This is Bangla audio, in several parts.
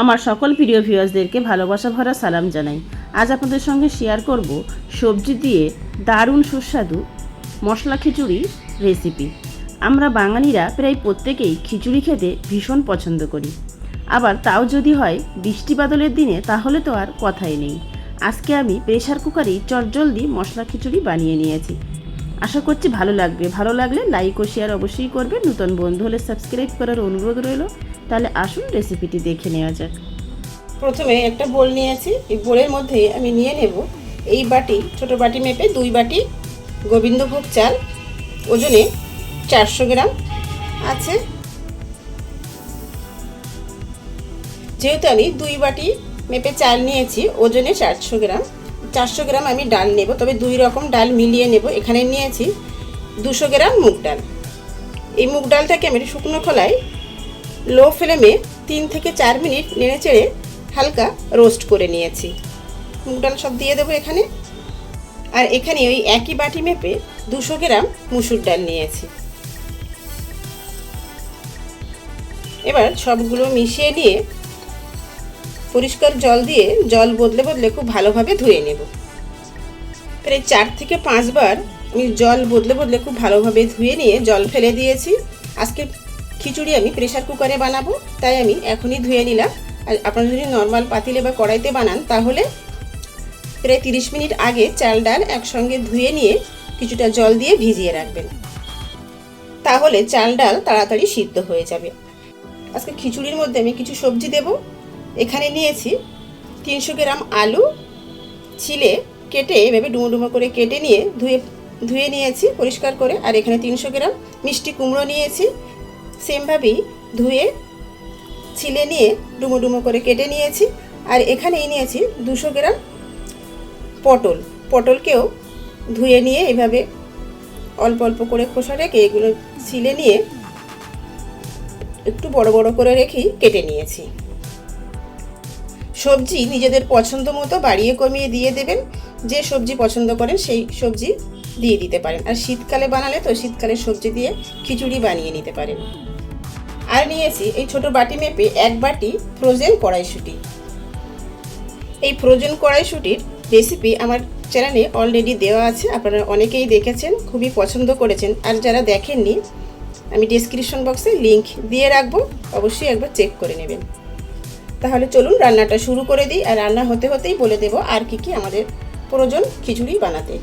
আমার সকল প্রিয় ভিউয়ার্সদেরকে ভালোবাসা ভরা সালাম জানাই। আজ আপনাদের সঙ্গে শেয়ার করব সবজি দিয়ে দারুণ সুস্বাদু মশলা খিচুড়ি রেসিপি আমরা বাঙালিরা প্রায় প্রত্যেকেই খিচুড়ি খেতে ভীষণ পছন্দ করি। আবার তাও যদি হয় বৃষ্টি বাদলের দিনে তাহলে তো আর কথাই নেই। আজকে আমি প্রেশার কুকারেই চটজলদি মশলা খিচুড়ি বানিয়ে নিয়েছি। আশা করছি ভালো লাগবে। ভালো লাগলে লাইক ও শেয়ার অবশ্যই করবে নতুন বন্ধু হলে সাবস্ক্রাইব করার অনুরোধ রইল। তাহলে আসুন রেসিপিটি দেখে নেওয়া যাক। প্রথমে একটা বোল নিয়েছি, এই বোলের মধ্যে আমি নিয়ে নেব এই বাটি, ছোট বাটি মেপে দুই বাটি গোবিন্দভোগ চাল, ওজনে চারশো গ্রাম আছে। যেহেতু আমি দুই বাটি মেপে চাল নিয়েছি, ওজনে চারশো গ্রাম চারশো গ্রাম আমি ডাল নেব, তবে দুই রকম ডাল মিলিয়ে নেব। এখানে নিয়েছি দুশো গ্রাম মুগ ডাল। এই মুগ ডালটাকে আমি শুকনো খোলায় লো ফ্লেমে তিন থেকে চার মিনিট নেড়ে চেড়ে হালকা রোস্ট করে নিয়েছি। মুগ ডাল সব দিয়ে দেবো এখানে। আর এখানে ওই একই বাটি মেপে দুশো গ্রাম মুসুর ডাল নিয়েছি। এবার সবগুলো মিশিয়ে নিয়ে পরিষ্কার জল দিয়ে জল বদলে বদলে খুব ভালোভাবে ধুয়ে নেব। প্রায় চার থেকে পাঁচবার আমি জল বদলে বদলে খুব ভালোভাবে ধুয়ে নিয়ে জল ফেলে দিয়েছি। আজকে খিচুড়ি আমি প্রেশার কুকারে বানাবো, তাই আমি এখনই ধুয়ে নিলাম। আর আপনারা যদি নর্মাল পাতিলে বা কড়াইতে বানান, তাহলে প্রায় তিরিশ মিনিট আগে চাল, ডাল একসঙ্গে ধুয়ে নিয়ে কিছুটা জল দিয়ে ভিজিয়ে রাখবেন। তাহলে চাল, ডাল তাড়াতাড়ি সিদ্ধ হয়ে যাবে। আজকে খিচুড়ির মধ্যে আমি কিছু সবজি দেব। এখানে নিয়েছি তিনশো গ্রাম আলু, ছিলে কেটে এভাবে ডুমো ডুমো করে কেটে নিয়ে ধুয়ে ধুয়ে নিয়েছি পরিষ্কার করে। আর এখানে তিনশো গ্রাম মিষ্টি কুমড়ো নিয়েছি। সেমভাবেই ধুয়ে, ছিলে নিয়ে ডুমো ডুমো করে কেটে নিয়েছি। আর এখানেই নিয়েছি দুশো গ্রাম পটল। পটলকেও ধুয়ে নিয়ে এভাবে অল্প অল্প করে খোসা রেখে এগুলো ছিলে নিয়ে একটু বড় বড় করে রেখেই কেটে নিয়েছি। সবজি নিজেদের পছন্দ মতো বাড়িয়ে কমিয়ে দিয়ে দেবেন। যে সবজি পছন্দ করেন সেই সবজি দিয়ে দিতে পারেন। আর শীতকালে বানালে তো শীতকালে সবজি দিয়ে খিচুড়ি বানিয়ে নিতে পারেন। আর নিয়েছি এই ছোট বাটি মেপে এক বাটি ফ্রোজেন কড়াইশুঁটি। এই ফ্রোজেন কড়াইশুঁটির রেসিপি আমার চ্যানেলে অলরেডি দেওয়া আছে, আপনারা অনেকেই দেখেছেন, খুবই পছন্দ করেছেন, আর যারা দেখেননি, আমি ডিসক্রিপশন বক্সে লিংক দিয়ে রাখব, অবশ্যই একবার চেক করে নেবেন। তাহলে চলুন রান্নাটা শুরু করে দিই, আর রান্না হতে হতেই বলে দেব আর কি কি আমাদের প্রয়োজন খিচুড়ি বানাতে।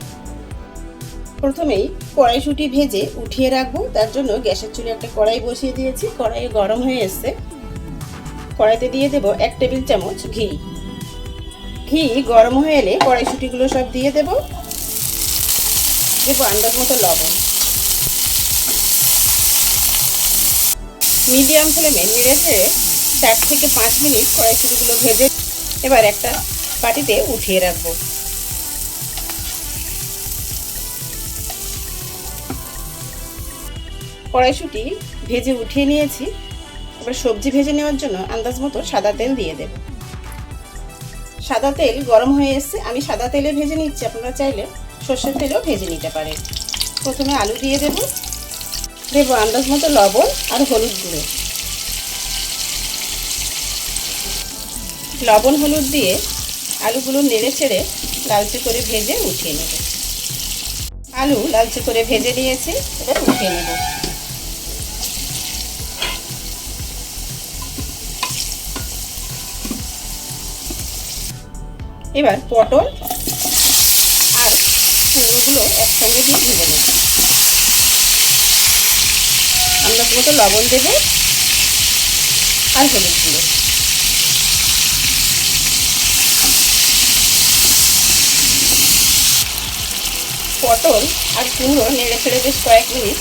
প্রথমেই কড়াইশুঁটি ভেজে উঠিয়ে রাখব। তার জন্য গ্যাসের চুলে একটা কড়াই বসিয়ে দিয়েছি। কড়াই গরম হয়ে এসছে। কড়াইতে দিয়ে দেব এক টেবিল চামচ ঘি। ঘি গরম হয়ে এলে কড়াইশুঁটিগুলো সব দিয়ে দেব। দেবো আন্দাজ মতো লবণ। মিডিয়াম ফ্লেমে নেড়ে ছেড়ে চার থেকে পাঁচ মিনিট কড়াইশুঁটিগুলো ভেজে এবার একটা বাটিতে উঠিয়ে রাখব। কড়াইশুঁটি ভেজে উঠিয়ে নিয়েছি। এবার সবজি ভেজে নেওয়ার জন্য আন্দাজ মতো সাদা তেল দিয়ে দেব। সাদা তেল গরম হয়ে এসছে, আমি সাদা তেলে ভেজে নিচ্ছি, আপনারা চাইলে সর্ষের তেলেও ভেজে নিতে পারেন। প্রথমে আলু দিয়ে দেব। দেবো আন্দাজ মতো লবণ আর হলুদ গুঁড়ো। লবণ হলুদ দিয়ে আলুগুলো নেড়ে ছেড়ে লালচে করে ভেজে উঠিয়ে নেব। আলু লালচে করে ভেজে নিয়েছি, এবার উঠিয়ে নেব। এবার পটল আর কুমড়োগুলো একসঙ্গে দিয়ে ভেজে নেব। আন্দাজ মতো লবণ দেবো আর হলুদ গুঁড়ো। পটল আর কুমড়ো নেড়ে ছেড়ে বেশ কয়েক মিনিট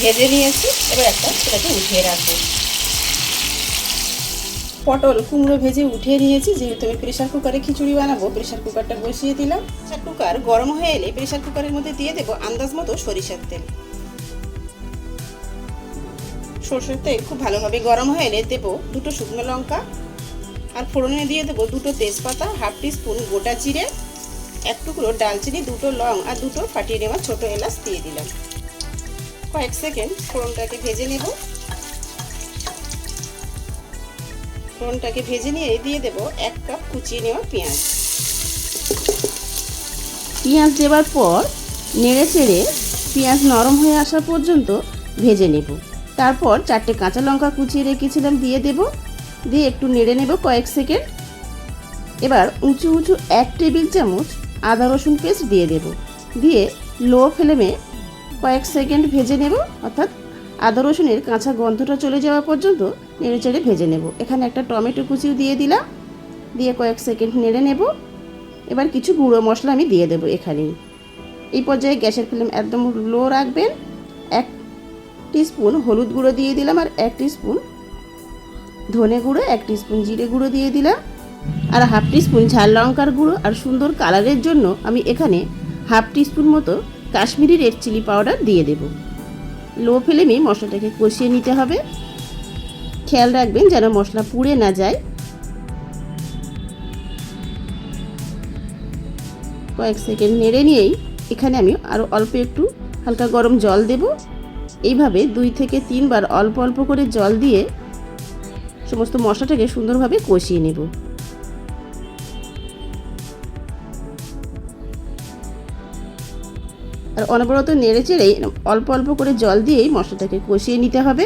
ভেজে নিয়েছি। এবার একটা সেটাকে উঠিয়ে রাখব। পটল কুমড়ো ভেজে উঠিয়ে নিয়েছি, যেহেতু আমি প্রেশার কুকারে খিচুড়ি বানাবো প্রেশার কুকারটা বসিয়ে দিলাম। প্রেশার কুকার গরম হয়ে এলে প্রেশার কুকারের মধ্যে দিয়ে দেবো আন্দাজ মতো সরিষার তেল। সরষের তেল খুব ভালোভাবে গরম হয়ে এলে দেবো দুটো শুকনো লঙ্কা, আর ফোড়নে দিয়ে দেবো দুটো তেজপাতা, হাফ টি স্পুন গোটা জিরে, এক টুকরো ডালচিনি, দুটো লং, আর দুটো ফাটিয়ে নেওয়া ছোটো এলাচ দিয়ে দিলাম। কয়েক সেকেন্ড ফোড়নটাকে ভেজে নেব। ফোড়নটাকে ভেজে নিয়ে দিয়ে দেব এক কাপ কুচিয়ে নেওয়া পেঁয়াজ। পেঁয়াজ দেওয়ার পর নেড়ে চেড়ে পেঁয়াজ নরম হয়ে আসা পর্যন্ত ভেজে নেব। তারপর চারটে কাঁচা লঙ্কা কুচিয়ে রেখেছিলাম, দিয়ে দেব। দিয়ে একটু নেড়ে নেব কয়েক সেকেন্ড। এবার উঁচু উঁচু এক টেবিল চামচ আদা রসুন পেস্ট দিয়ে দেব। দিয়ে লো ফ্লেমে কয়েক সেকেন্ড ভেজে নেব, অর্থাৎ আদা রসুনের কাঁচা গন্ধটা চলে যাওয়া পর্যন্ত নেড়ে চেড়ে ভেজে নেব। এখানে একটা টমেটো কুচিও দিয়ে দিলাম। দিয়ে কয়েক সেকেন্ড নেড়ে নেব। এবার কিছু গুঁড়ো মশলা আমি দিয়ে দেবো এখানেই এই পর্যায়ে গ্যাসের ফ্লেম একদম লো রাখবেন। এক স্পুন হলুদ গুঁড়ো দিয়ে দিলাম আর এক স্পুন ধনে গুঁড়ো, এক স্পুন জিরে গুঁড়ো দিয়ে দিলাম। আর হাফ স্পুন ঝাল লঙ্কার গুঁড়ো আর সুন্দর কালারের জন্য আমি এখানে হাফ স্পুন মতো কাশ্মীরি রেড চিলি পাউডার দিয়ে দেব। লো ফ্লেমে মশলাটাকে কষিয়ে নিতে হবে। খেয়াল রাখবেন যেন মশলা পুড়ে না যায়। কয়েক সেকেন্ড নেড়ে নিয়েই এখানে আমি আরও অল্প একটু হালকা গরম জল দেব। এইভাবে দুই থেকে তিনবার অল্প অল্প করে জল দিয়ে সমস্ত মশলাটাকে সুন্দরভাবে কষিয়ে নেব। আর অনবরত নেড়ে চেড়ে অল্প অল্প করে জল দিয়েই মশলাটাকে কষিয়ে নিতে হবে।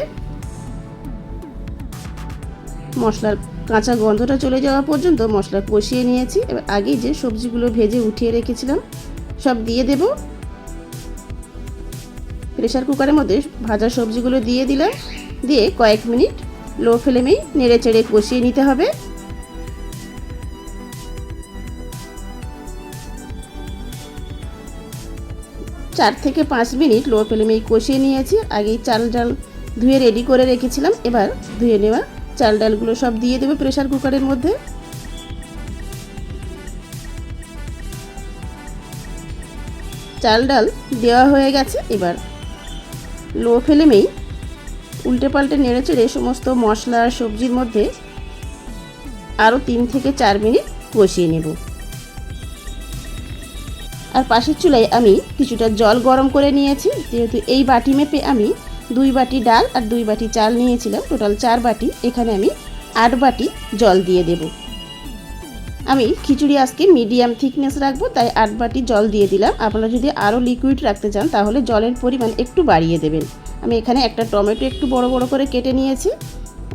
মশলার কাঁচা গন্ধটা চলে যাওয়া পর্যন্ত মশলা কষিয়ে নিয়েছি। এবার আগেই যে সবজিগুলো ভেজে উঠিয়ে রেখেছিলাম, সব দিয়ে দেব। প্রেশার কুকারের মধ্যে ভাজা সবজিগুলো দিয়ে দিলাম। দিয়ে কয়েক মিনিট লো ফ্লেমেই নেড়ে চেড়ে কষিয়ে নিতে হবে। চার থেকে পাঁচ মিনিট লো ফ্লেমেই কষিয়ে নিয়েছি। আগেই চাল ডাল ধুয়ে রেডি করে রেখেছিলাম। এবার ধুয়ে নেওয়া চাল ডালগুলো সব দিয়ে দেবে প্রেশার কুকারের মধ্যে। চাল ডাল দেওয়া হয়ে গেছে। এবার লো ফ্লেমেই উল্টে পাল্টে নেড়ে চেড়ে সমস্ত মশলা সবজির মধ্যে আরও তিন থেকে চার মিনিট কষিয়ে নেব। আর পাশের চুলায় আমি কিছুটা জল গরম করে নিয়েছি। যেহেতু এই বাটি মেপে আমি দুই বাটি ডাল আর দুই বাটি চাল নিয়েছিলাম। টোটাল চার বাটি। এখানে আমি আট বাটি জল দিয়ে দেব। আমি খিচুড়ি আজকে মিডিয়াম থিকনেস রাখব, তাই আট বাটি জল দিয়ে দিলাম। আপনারা যদি আরও লিকুইড রাখতে চান, তাহলে জলের পরিমাণ একটু বাড়িয়ে দেবেন। আমি এখানে একটা টমেটো একটু বড় বড় করে কেটে নিয়েছি।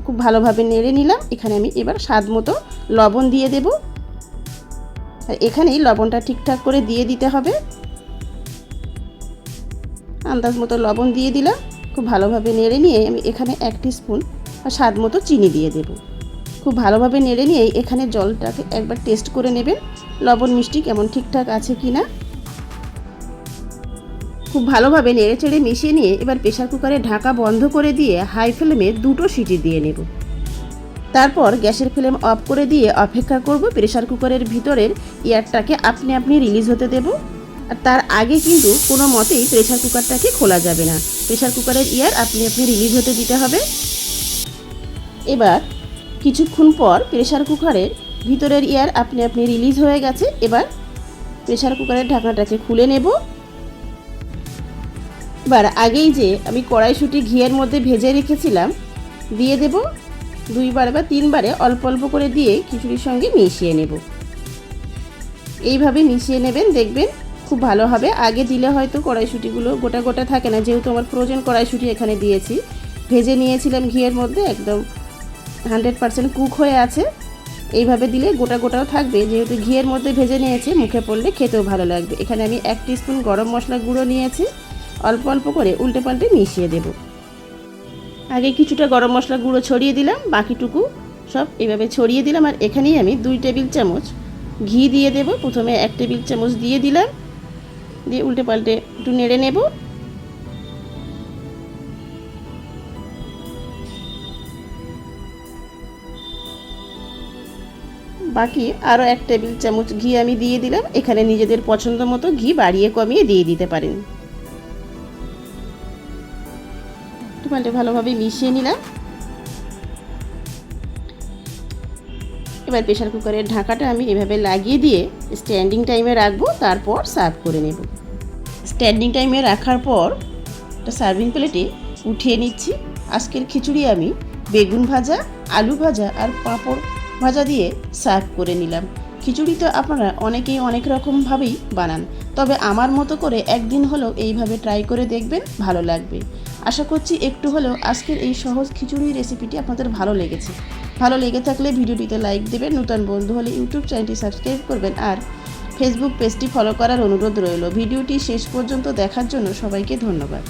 খুব ভালোভাবে নেড়ে নিলাম। এখানে আমি এবার স্বাদ মতো লবণ দিয়ে দেব। আর এখানেই লবণটা ঠিকঠাক করে দিয়ে দিতে হবে। আন্দাজ মতো লবণ দিয়ে দিলাম, খুব ভালোভাবে নেড়ে নিয়ে আমি এখানে এক স্পুন আর স্বাদ মতো চিনি দিয়ে দেব। খুব ভালোভাবে নেড়ে নিয়ে এখানে জলটাকে একবার টেস্ট করে নেবেন, লবণ মিষ্টি কেমন ঠিকঠাক আছে কি না। খুব ভালোভাবে নেড়ে চেড়ে মিশিয়ে নিয়ে এবার প্রেশার কুকারে ঢাকা বন্ধ করে দিয়ে হাই ফ্লেমে দুটো সিটি দিয়ে নেব। তারপর গ্যাসের ফ্লেম অফ করে দিয়ে অপেক্ষা করব প্রেশার কুকারের ভিতরের এয়ারটাকে আপনি আপনি রিলিজ হতে দেব। আর তার আগে কিন্তু কোনো মতেই প্রেশার কুকারটাকে খোলা যাবে না। প্রেশার কুকারের ইয়ার আপনি আপনি রিলিজ হতে দিতে হবে। এবার কিছুক্ষণ পর প্রেশার কুকারের ভিতরের ইয়ার আপনি আপনি রিলিজ হয়ে গেছে। এবার প্রেশার কুকারের ঢাকনাটাকে খুলে নেব। এবার আগেই যে আমি কড়াইশুঁটি ঘিয়ের মধ্যে ভেজে রেখেছিলাম, দিয়ে দেব। দুইবার বা তিনবারে অল্প অল্প করে দিয়ে খিচুড়ির সঙ্গে মিশিয়ে নেব। এইভাবে মিশিয়ে নেবেন, দেখবেন খুব ভালো হবে। আগে দিলে হয়তো কড়াইশুঁটিগুলো গোটা গোটা থাকে না। যেহেতু আমার ফ্রোজেন কড়াইশুঁটি এখানে দিয়েছি। ভেজে নিয়েছিলাম ঘিয়ের মধ্যে, একদম হান্ড্রেড পারসেন্ট কুক হয়ে আছে। এইভাবে দিলে গোটা গোটাও থাকবে। যেহেতু ঘিয়ের মধ্যে ভেজে নিয়েছি, মুখে পড়লে খেতেও ভালো লাগবে। এখানে আমি এক স্পুন গরম মশলা গুঁড়ো নিয়েছি। অল্প অল্প করে উল্টে পাল্টে মিশিয়ে দেব। আগে কিছুটা গরম মশলা গুঁড়ো ছড়িয়ে দিলাম, বাকিটুকু সব এভাবে ছড়িয়ে দিলাম আর এখানেই আমি দুই টেবিল চামচ ঘি দিয়ে দেব। প্রথমে এক টেবিল চামচ দিয়ে দিলাম, দিয়ে উল্টে পাল্টে একটু নেড়ে নেব। বাকি আরও এক টেবিল চামচ ঘি আমি দিয়ে দিলাম। এখানে নিজেদের পছন্দ মতো ঘি বাড়িয়ে কমিয়ে দিয়ে দিতে পারেন। পাল্টে ভালোভাবে মিশিয়ে নিলাম। এবার প্রেশার কুকারের ঢাকাটা আমি এভাবে লাগিয়ে দিয়ে স্ট্যান্ডিং টাইমে রাখব, তারপর সার্ভ করে নেব। স্ট্যান্ডিং টাইমে রাখার পর একটা সার্ভিং প্লেটে উঠিয়ে নিচ্ছি। আজকের খিচুড়ি আমি বেগুন ভাজা, আলু ভাজা আর পাঁপড় ভাজা দিয়ে সার্ভ করে নিলাম। খিচুড়ি তো আপনারা অনেকেই অনেক রকমভাবেই বানান, তবে আমার মতো করে একদিন হলেও এইভাবে ট্রাই করে দেখবেন, ভালো লাগবে। আশা করছি একটু হলেও আজকের এই সহজ খিচুড়ি রেসিপিটি আপনাদের ভালো লেগেছে। ভালো লেগে থাকলে ভিডিওটিতে লাইক দেবেন, নতুন বন্ধু হলে ইউটিউব চ্যানেলটি সাবস্ক্রাইব করবেন আর ফেসবুক পেজটি ফলো করার অনুরোধ রইল। ভিডিওটি শেষ পর্যন্ত দেখার জন্য সবাইকে ধন্যবাদ।